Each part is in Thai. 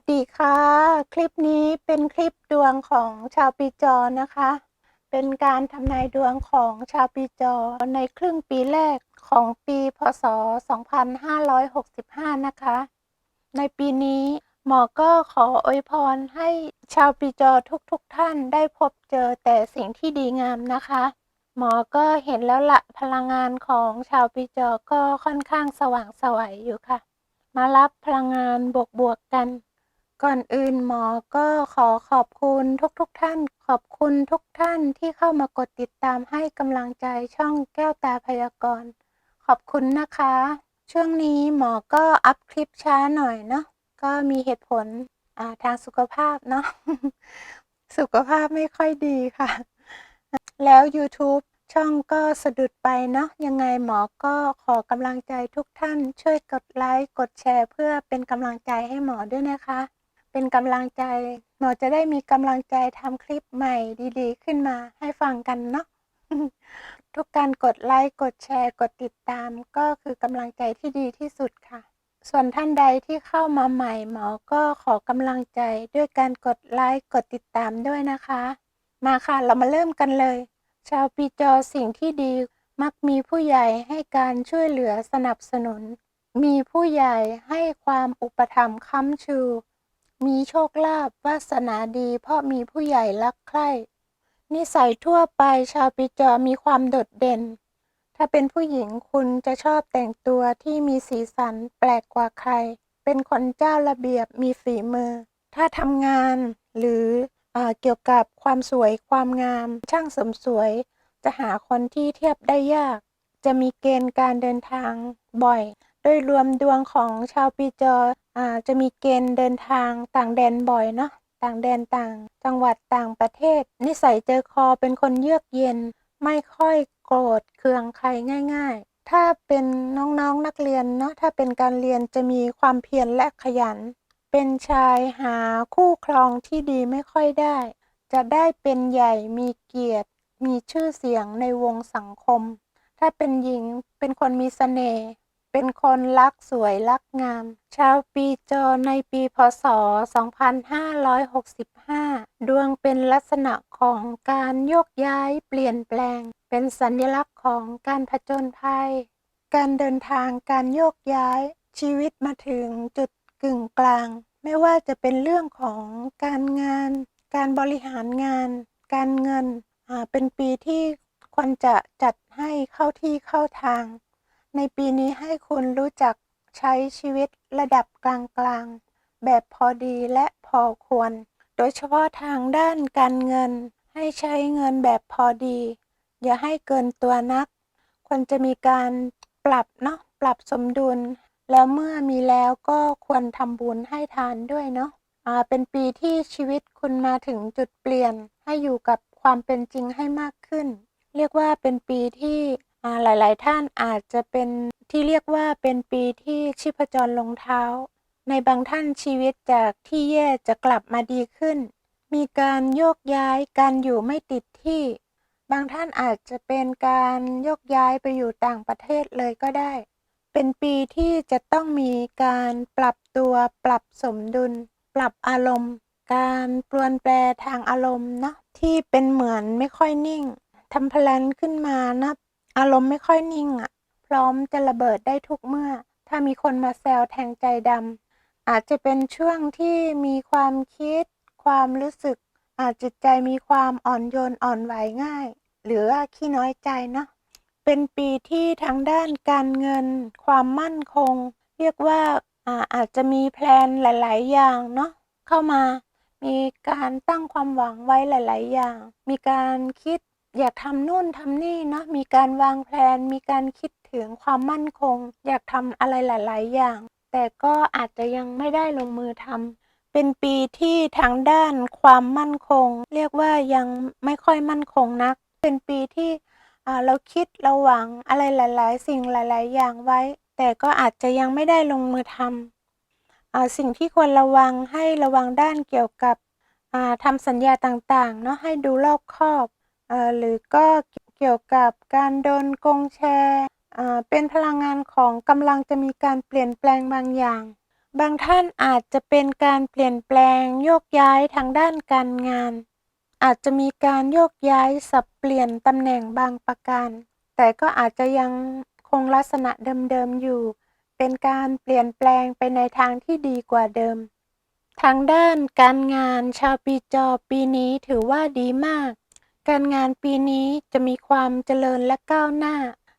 วัสดีค่ะ คลิปนี้เป็นคลิปดวงของชาวปีจอนะคะ เป็นการทำนายดวงของชาวปีจอในครึ่งปีแรกของปีพศ 2565 นะคะ ในปีนี้หมอก็ขออวยพรให้ชาวปีจอทุกๆทท่านได้พบเจอแต่สิ่งที่ดีงามนะคะ หมอก็เห็นแล้วละพลังงานของชาวปีจอก็ค่อนข้างสว่างสวัยอยู่ค่ะ มารับพลังงานบวกๆกัน ก่อนอื่นหมอก็ขอขอบคุณทุกๆทท่าน ขอบคุณทุกท่านที่เข้ามากดติดตามให้กำลังใจช่องแก้วตาพยากรณ์ ขอบคุณนะคะ ช่วงนี้หมอก็อัพคลิปช้าหน่อยเนาะก็มีเหตุผลาทางสุขภาพเนาะสุขภาพไม่ค่อยดีค่ะ แล้ว YouTube ช่องก็สะดุดไปเนาะยังไงหมอก็ขอกำลังใจทุกท่าน ช่วยกดไลค์กดแชร์ เพื่อเป็นกำลังใจให้หมอด้วยนะคะ เป็นกำลังใจ หมอจะได้มีกำลังใจทำคลิปใหม่ดีๆ ขึ้นมาให้ฟังกันเนาะทุกการกดไลค์กดแชร์ กดติดตามก็คือกำลังใจที่ดีที่สุดค่ะ ส่วนท่านใดที่เข้ามาใหม่หมอก็ขอกำลังใจด้วยการกดไลค์กดติดตามด้วยนะคะ มาค่ะเรามาเริ่มกันเลย ชาวปีจอสิ่งที่ดีมักมีผู้ใหญ่ให้การช่วยเหลือสนับสนุน มีผู้ใหญ่ให้ความอุปถัมภ์ค้ำชู มีโชคลาภวาสนาดีเพราะมีผู้ใหญ่รักใคร่นิสัยทั่วไปชาวปีจอมีความโดดเด่น ถ้าเป็นผู้หญิงคุณจะชอบแต่งตัวที่มีสีสันแปลกกว่าใคร เป็นคนเจ้าระเบียบมีฝีมือ ถ้าทำงานหรืออเกี่ยวกับความสวยความงาม ช่างเสริมสวย จะหาคนที่เทียบได้ยาก จะมีเกณฑ์การเดินทางบ่อย โดยรวมดวงของชาวปีจออ่าจะมีเกณฑ์เดินทางต่างแดนบ่อยเนาะต่างแดนต่าง จังหวัดต่างประเทศ นิสัยเจอคอเป็นคนเยือกเย็น ไม่ค่อยโกรธเคืองใครง่าย ๆ ถ้าเป็นน้องๆนนักเรียนเนาะถ้าเป็นการเรียนจะมีความเพียรและขยัน เป็นชายหาคู่ครองที่ดีไม่ค่อยได้ จะได้เป็นใหญ่มีเกียรติ มีชื่อเสียงในวงสังคม ถ้าเป็นหญิงเป็นคนมีเสน่ห์ เป็นคนรักสวยรักงาม ชาวปีจอในปีพศ 2565 ดวงเป็นลักษณะของการโยกย้ายเปลี่ยนแปลง เป็นสัญลักษณ์ของการผจญภัย การเดินทางการโยกย้าย ชีวิตมาถึงจุดกึ่งกลาง ไม่ว่าจะเป็นเรื่องของการงาน การบริหารงาน การเงินอ่าเป็นปีที่ควรจะจัดให้เข้าที่เข้าทาง ในปีนี้ให้คุณรู้จักใช้ชีวิตระดับกลางๆ แบบพอดีและพอควร โดยเฉพาะทางด้านการเงิน ให้ใช้เงินแบบพอดี อย่าให้เกินตัวนัก ควรจะมีการปรับเนาะปรับสมดุล แล้วเมื่อมีแล้วก็ควรทำบุญให้ทานด้วยเนาะเป็นปีที่ชีวิตคุณมาถึงจุดเปลี่ยน ให้อยู่กับความเป็นจริงให้มากขึ้น เรียกว่าเป็นปีที่ หลาย ๆ ท่านอาจจะเป็นที่เรียกว่าเป็นปีที่ชีพจรลงเท้า ในบางท่านชีวิตจากที่แย่จะกลับมาดีขึ้น มีการโยกย้ายการอยู่ไม่ติดที่ บางท่านอาจจะเป็นการโยกย้ายไปอยู่ต่างประเทศเลยก็ได้ เป็นปีที่จะต้องมีการปรับตัวปรับสมดุล ปรับอารมณ์ การปลี่ยนแปลทางอารมณ์เนาะที่เป็นเหมือนไม่ค่อยนิ่งทำพลันขึ้นมานะ อารมณ์ไม่ค่อยนิ่งอะ่ะ พร้อมจะระเบิดได้ทุกเมื่อ ถ้ามีคนมาแซวแทงใจดำอาจจะเป็นช่วงที่มีความคิด ความรู้สึก อาจจิตใจมีความอ่อนโยนอ่อนไหวง่าย หรือว่าขี้น้อยใจเนาะเป็นปีที่ทางด้านการเงิน ความมั่นคง เรียกว่าอาอาจจะมีแพลนหลาย ๆ อย่างเนาะเข้ามามีการตั้งความหวังไว้หลาย ๆ อย่าง มีการคิด อยากทำนู่นทำนี่เนาะมีการวางแผนมีการคิดถึงความมั่นคง อยากทำอะไรหลาย ๆ อย่าง แต่ก็อาจจะยังไม่ได้ลงมือทำเป็นปีที่ทางด้านความมั่นคง เรียกว่ายังไม่ค่อยมั่นคงนัก เป็นปีที่เราคิดเราหวังอะไรหลาย ๆ สิ่งหลาย ๆ อย่างไว้ แต่ก็อาจจะยังไม่ได้ลงมือทำสิ่งที่ควรระวังให้ระวังด้านเกี่ยวกับทำสัญญาต่าง ๆ เนาะให้ดูรอบคอบ หรือก็เกี่ยวกับการโดนโกงแชร์เป็นพลังงานของกำลังจะมีการเปลี่ยนแปลงบางอย่าง บางท่านอาจจะเป็นการเปลี่ยนแปลงโยกย้ายทางด้านการงาน อาจจะมีการโยกย้ายสับเปลี่ยนตำแหน่งบางประการ แต่ก็อาจจะยังคงลักษณะเดิมๆอยู่ เป็นการเปลี่ยนแปลงไปในทางที่ดีกว่าเดิม ทางด้านการงานชาวปีจอปีนี้ถือว่าดีมาก การงานปีนี้จะมีความเจริญและก้าวหน้า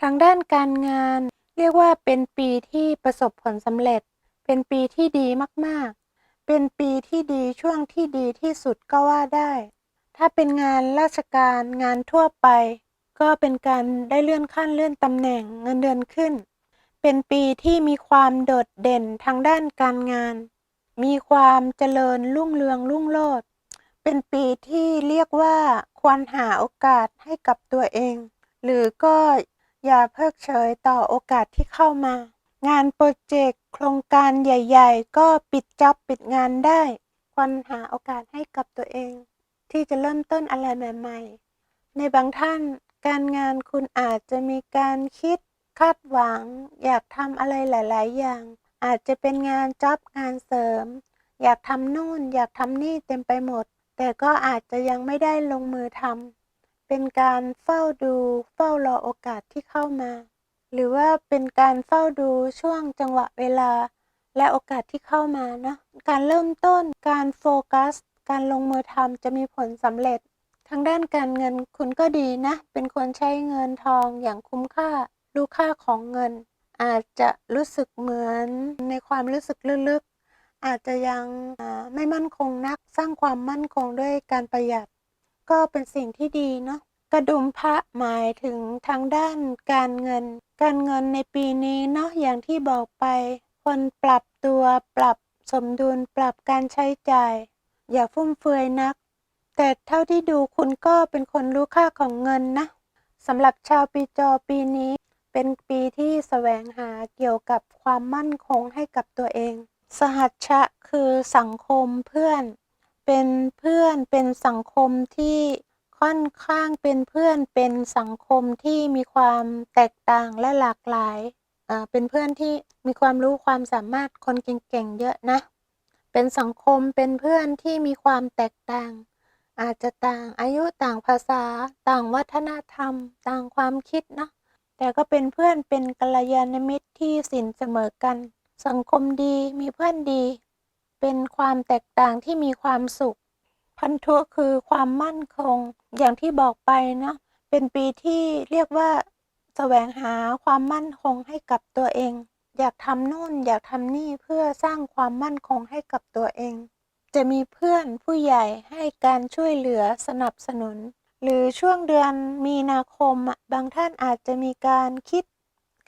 ทางด้านการงาน เรียกว่าเป็นปีที่ประสบผลสำเร็จ เป็นปีที่ดีมาก ๆ เป็นปีที่ดีช่วงที่ดีที่สุดก็ว่าได้ ถ้าเป็นงานราชการงานทั่วไป ก็เป็นการได้เลื่อนขั้นเลื่อนตำแหน่งเงินเดือนขึ้น เป็นปีที่มีความโดดเด่นทางด้านการงาน มีความเจริญรุ่งเรืองรุ่งโรจน์ เป็นปีที่เรียกว่าควรหาโอกาสให้กับตัวเอง หรือก็อย่าเพิกเฉยต่อโอกาสที่เข้ามา งานโปรเจกต์โครงการใหญ่ ๆ ก็ปิดจ็อบปิดงานได้ ควรหาโอกาสให้กับตัวเอง ที่จะเริ่มต้นอะไรใหม่ ๆ ในบางท่านการงานคุณอาจจะมีการคิดคาดหวัง อยากทำอะไรหลาย ๆ อย่าง อาจจะเป็นงานจ็อบงานเสริม อยากทำนู่น อยากทำนี่เต็มไปหมด แต่ก็อาจจะยังไม่ได้ลงมือทำเป็นการเฝ้าดูเฝ้ารอโอกาสที่เข้ามา หรือว่าเป็นการเฝ้าดูช่วงจังหวะเวลา และโอกาสที่เข้ามาเนาะการเริ่มต้นการโฟกัส การลงมือทำจะมีผลสำเร็จทางด้านการเงินคุณก็ดีนะ เป็นคนใช้เงินทองอย่างคุ้มค่า รู้ค่าของเงิน อาจจะรู้สึกเหมือนในความรู้สึกลึก อาจจะยังไม่มั่นคงนักสร้างความมั่นคงด้วยการประหยัด ก็เป็นสิ่งที่ดีเนาะกระดุมพระหมายถึงทางด้านการเงิน การเงินในปีนี้เนาะอย่างที่บอกไปควรปรับตัวปรับสมดุลปรับการใช้จ่าย อย่าฟุ่มเฟือยนัก แต่เท่าที่ดูคุณก็เป็นคนรู้ค่าของเงินนะสำหรับชาวปีจอปีนี้ เป็นปีที่แสวงหาเกี่ยวกับความมั่นคงให้กับตัวเอง สหัชชะคือสังคมเพื่อน เป็นเพื่อนเป็นสังคมที่ค่อนข้างเป็นเพื่อนเป็นสังคมที่มีความแตกต่างและหลากหลายเป็นเพื่อนที่มีความรู้ความสามารถคนเก่งๆเยอะนะ เป็นสังคมเป็นเพื่อนที่มีความแตกต่าง อาจจะต่างอายุต่างภาษา ต่างวัฒนธรรม ต่างความคิดนะแต่ก็เป็นเพื่อนเป็นกัลยาณมิตรที่สินเสมอกัน สังคมดีมีเพื่อนดี เป็นความแตกต่างที่มีความสุข พันธุคือความมั่นคง อย่างที่บอกไปเนาะเป็นปีที่เรียกว่าแสวงหาความมั่นคงให้กับตัวเอง อยากทำนู่นอยากทำนี่เพื่อสร้างความมั่นคงให้กับตัวเอง จะมีเพื่อนผู้ใหญ่ให้การช่วยเหลือสนับสนุน หรือช่วงเดือนมีนาคมอะบางท่านอาจจะมีการคิด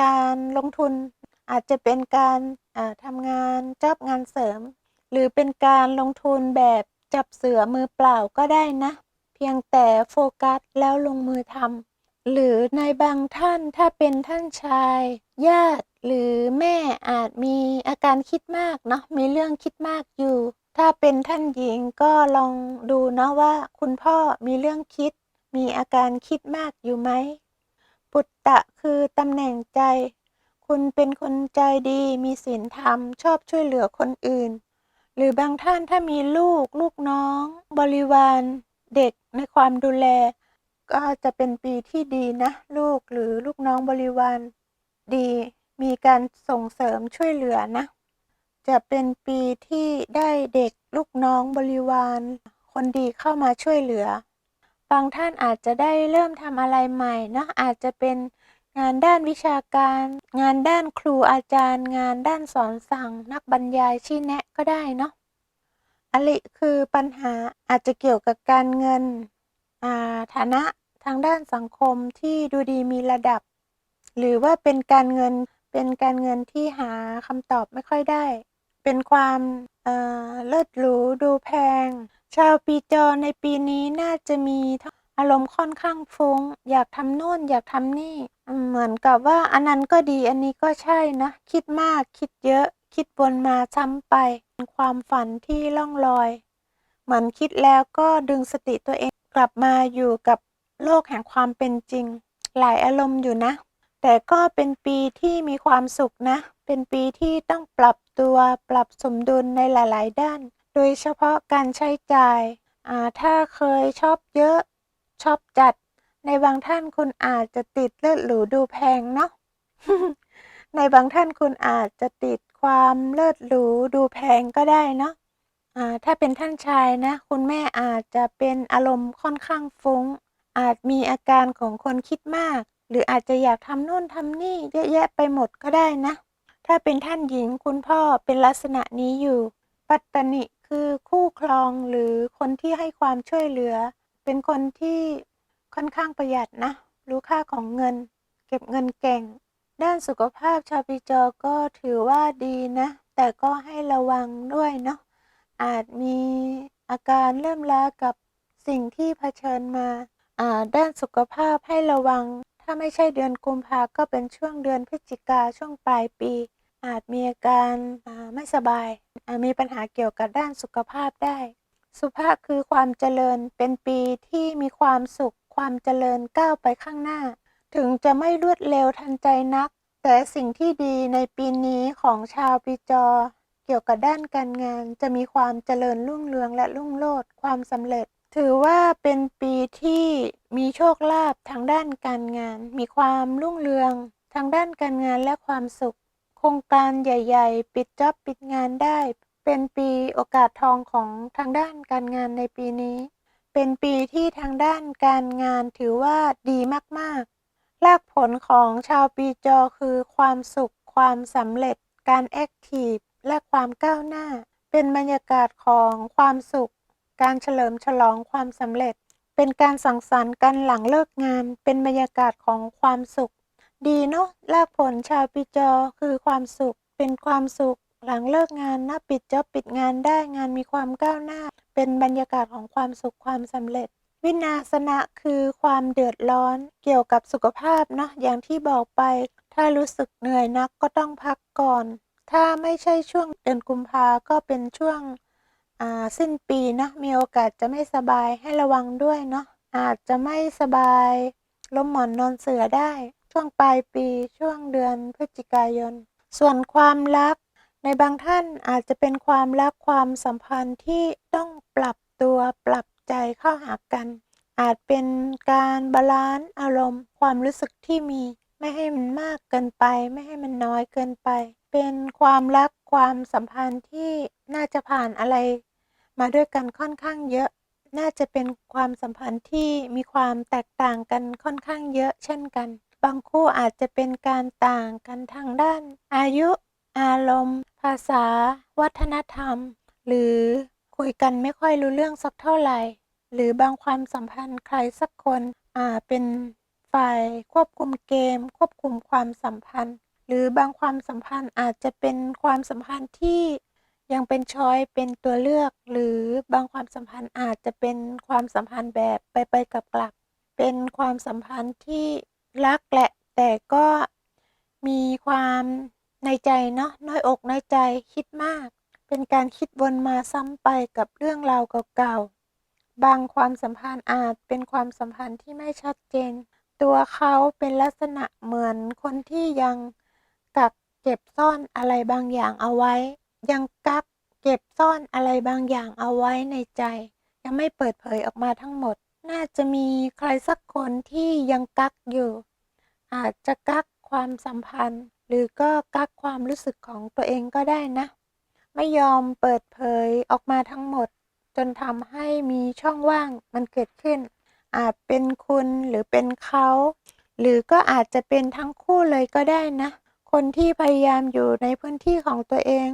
การลงทุน อาจจะเป็นการอ่าทำงานจอบงานเสริม หรือเป็นการลงทุนแบบจับเสือมือเปล่าก็ได้นะ เพียงแต่โฟกัสแล้วลงมือทำหรือในบางท่านถ้าเป็นท่านชาย ญาติหรือแม่อาจมีอาการคิดมากเนาะมีเรื่องคิดมากอยู่ ถ้าเป็นท่านหญิงก็ลองดูนะว่า คุณพ่อมีเรื่องคิด มีอาการคิดมากอยู่ไหมปุตตะคือตำแหน่งใจ คุณเป็นคนใจดีมีศีลธรรม ชอบช่วยเหลือคนอื่น หรือบางท่านถ้ามีลูก ลูกน้อง บริวาร เด็กในความดูแล ก็จะเป็นปีที่ดีนะ ลูกหรือลูกน้องบริวารดี มีการส่งเสริมช่วยเหลือนะ จะเป็นปีที่ได้เด็กลูกน้องบริวาร คนดีเข้ามาช่วยเหลือ บางท่านอาจจะได้เริ่มทำอะไรใหม่นะอาจจะเป็น งานด้านวิชาการ งานด้านครูอาจารย์ งานด้านสอนสั่ง นักบรรยายชี้แนะก็ได้เนาะอลิคือปัญหาอาจจะเกี่ยวกับการเงินฐานะทางด้านสังคมที่ดูดีมีระดับ หรือว่าเป็นการเงินเป็นการเงินที่หาคำตอบไม่ค่อยได้ เป็นความเเลิศหรูดูแพง ชาวปีจอในปีนี้น่าจะมีอารมณ์ค่อนข้างฟุง้ง อยากทำโน่นอยากทำนี่ อืม เหมือนกับว่า อันนั้นก็ดี อันนี้ก็ใช่นะ คิดมาก คิดเยอะ คิดวนมาซ้ำไป เป็นความฝันที่ล่องลอย เหมือนคิดแล้วก็ดึงสติตัวเองกลับมาอยู่กับโลกแห่งความเป็นจริง หลายอารมณ์อยู่นะ แต่ก็เป็นปีที่มีความสุขนะ เป็นปีที่ต้องปรับตัว ปรับสมดุลในหลาย ๆ ด้าน โดยเฉพาะการใช้จ่าย อ่า ถ้าเคยชอบเยอะ ชอบจัด ในบางท่านคุณอาจจะติดเลือดหรูดูแพงเนาะ ในบางท่านคุณอาจจะติดความเลิศหรูดูแพงก็ได้เนาะถ้าเป็นท่านชายนะ คุณแม่อาจจะเป็นอารมณ์ค่อนข้างฟุ้ง อาจมีอาการของคนคิดมาก หรืออาจจะอยากทำนู่นทำนี่เยอะแยะไปหมดก็ได้นะ ถ้าเป็นท่านหญิงคุณพ่อเป็นลักษณะนี้อยู่ ปัตตนิคือคู่ครองหรือคนที่ให้ความช่วยเหลือ เป็นคนที่ ค่อนข้างประหยัดนะ รู้ค่าของเงิน เก็บเงินเก่ง ด้านสุขภาพชาวปีจอก็ถือว่าดีนะ แต่ก็ให้ระวังด้วยเนาะอาจมีอาการเริ่มล้ากับสิ่งที่เผชิญมาด้านสุขภาพให้ระวัง ถ้าไม่ใช่เดือนกุมภาก็เป็นช่วงเดือนพฤศจิกาช่วงปลายปี อาจมีอาการาไม่สบายามีปัญหาเกี่ยวกับด้านสุขภาพได้ สุภาพคือความเจริญเป็นปีที่มีความสุข ความเจริญก้าวไปข้างหน้า ถึงจะไม่รวดเร็วทันใจนัก แต่สิ่งที่ดีในปีนี้ของชาวปีจอ เกี่ยวกับด้านการงานจะมีความเจริญรุ่งเรืองและรุ่งโรจน์ความสำเร็จ ถือว่าเป็นปีที่มีโชคลาภทางด้านการงาน มีความรุ่งเรือง ทางด้านการงานและความสุข โครงการใหญ่ ๆ ปิดจ็อบปิดงานได้ เป็นปีโอกาสทองของทางด้านการงานในปีนี้ เป็นปีที่ทางด้านการงานถือว่าดีมากๆรากผลของชาวปีจอคือความสุข ความสำเร็จ การแอคทีฟ และความก้าวหน้า เป็นบรรยากาศของความสุข การเฉลิมฉลองความสำเร็จ เป็นการสังสรรค์กันหลังเลิกงาน เป็นบรรยากาศของความสุข ดีเนาะรากผลชาวปีจอคือความสุข เป็นความสุข หลังเลิกงานนะปิดจ็อบปิดงานได้งานมีความก้าวหน้า เป็นบรรยากาศของความสุขความสำเร็จ วินาศนะคือความเดือดร้อนเกี่ยวกับสุขภาพเนาะอย่างที่บอกไป ถ้ารู้สึกเหนื่อยนักก็ต้องพักก่อน ถ้าไม่ใช่ช่วงเดือนกุมภาก็เป็นช่วงสิ้นปีนะมีโอกาสจะไม่สบายให้ระวังด้วยเนาะอาจจะไม่สบายล้มหมอนนอนเสือได้ ช่วงปลายปีช่วงเดือนพฤศจิกายน ส่วนความรัก ในบางท่านอาจจะเป็นความรักความสัมพันธ์ที่ต้องปรับตัวปรับใจเข้าหากัน อาจเป็นการบาลานซ์อารมณ์ ความรู้สึกที่มีไม่ให้มันมากเกินไป ไม่ให้มันน้อยเกินไป เป็นความรักความสัมพันธ์ที่น่าจะผ่านอะไร มาด้วยกันค่อนข้างเยอะ น่าจะเป็นความสัมพันธ์ที่มีความแตกต่างกันค่อนข้างเยอะ เช่นกัน บางคู่อาจจะเป็นการต่างกันทางด้าน อายุ อารมณ์ ภาษา วัฒนธรรม หรือคุยกันไม่ค่อยรู้เรื่องสักเท่าไหร่ หรือบางความสัมพันธ์ใครสักคนอ่าเป็นฝ่ายควบคุมเกม ควบคุมความสัมพันธ์ หรือบางความสัมพันธ์อาจจะเป็นความสัมพันธ์ที่ยังเป็นช้อยเป็นตัวเลือก หรือบางความสัมพันธ์อาจจะเป็นความสัมพันธ์แบบไปไปกลับกลับเป็นความสัมพันธ์ที่รักแหละแต่ก็มีความ ในใจเนาะน้อยอกน้อยใจคิดมาก เป็นการคิดวนมาซ้ำไปกับเรื่องราวเก่าๆ บางความสัมพันธ์อาจเป็นความสัมพันธ์ที่ไม่ชัดเจน ตัวเขาเป็นลักษณะเหมือนคนที่ยังกักเก็บซ่อนอะไรบางอย่างเอาไว้ ยังกักเก็บซ่อนอะไรบางอย่างเอาไว้ในใจ ยังไม่เปิดเผยออกมาทั้งหมด น่าจะมีใครสักคนที่ยังกักอยู่ อาจจะกัก ความสัมพันธ์ หรือก็กักความรู้สึกของตัวเองก็ได้นะ ไม่ยอมเปิดเผยออกมาทั้งหมด จนทำให้มีช่องว่างมันเกิดขึ้น อาจเป็นคุณหรือเป็นเขา หรือก็อาจจะเป็นทั้งคู่เลยก็ได้นะ คนที่พยายามอยู่ในพื้นที่ของตัวเอง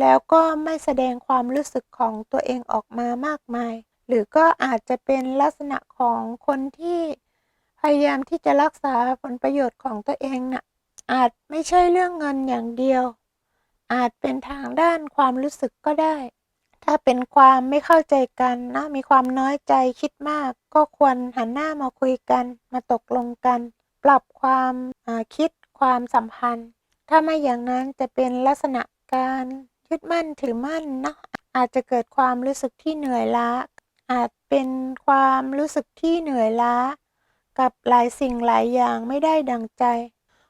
แล้วก็ไม่แสดงความรู้สึกของตัวเองออกมามากมาย หรือก็อาจจะเป็นลักษณะของคนที่ พยายามที่จะรักษาผลประโยชน์ของตัวเองน่ะ อาจไม่ใช่เรื่องเงินอย่างเดียว อาจเป็นทางด้านความรู้สึกก็ได้ ถ้าเป็นความไม่เข้าใจกันนะมีความน้อยใจคิดมาก ก็ควรหันหน้ามาคุยกัน มาตกลงกัน ปรับความาคิดความสัมพันธ์ ถ้าไม่อย่างนั้นจะเป็นลักษณะการยึดมั่นถือมั่นนะอาจจะเกิดความรู้สึกที่เหนื่อยล้าอาจเป็นความรู้สึกที่เหนื่อยล้า กับหลายสิ่งหลายอย่างไม่ได้ดังใจ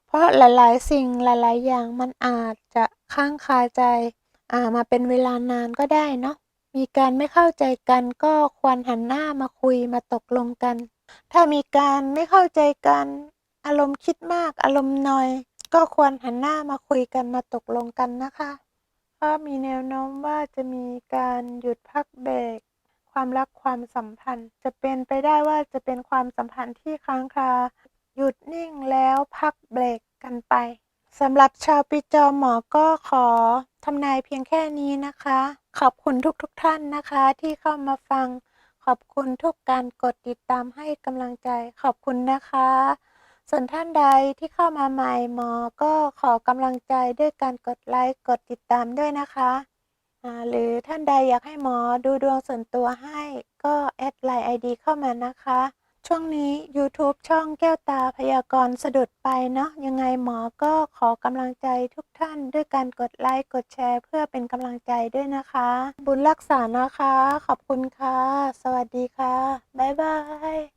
เพราะหลายๆ สิ่งหลายๆ อย่างมันอาจจะค้างคาใจอ่ามาเป็นเวลานานก็ได้เนาะมีการไม่เข้าใจกันก็ควรหันหน้ามาคุยมาตกลงกัน ถ้ามีการไม่เข้าใจกัน อารมณ์คิดมากอารมณ์นอย ก็ควรหันหน้ามาคุยกันมาตกลงกันนะคะ เพราะมีแนวโน้มว่าจะมีการหยุดพักเบรก ความรักความสัมพันธ์ จะเป็นไปได้ว่าจะเป็นความสัมพันธ์ที่ค้างคา หยุดนิ่งแล้วพักเบรกกันไปสำหรับชาวปีจอหมอก็ขอทำนายเพียงแค่นี้นะคะ ขอบคุณทุกๆทท่านนะคะ ที่เข้ามาฟัง ขอบคุณทุกการกดติดตามให้กำลังใจ ขอบคุณนะคะ ส่วนท่านใดที่เข้ามาใหม่หมอก็ขอกำลังใจด้วยการกดไลค์กดติดตามด้วยนะคะ อ่าหรือท่านใดอยากให้หมอดูดวงส่วนตัวให้ก็แอดไลน์ไอดีเข้ามานะคะ ช่วงนี้ YouTube ช่องแก้วตาพยากรณ์สะดุดไปเนาะยังไงหมอก็ขอกำลังใจทุกท่านด้วยการกดไลค์กดแชร์เพื่อเป็นกำลังใจด้วยนะคะ บุญรักษานะคะ ขอบคุณค่ะ สวัสดีค่ะ บ๊ายบาย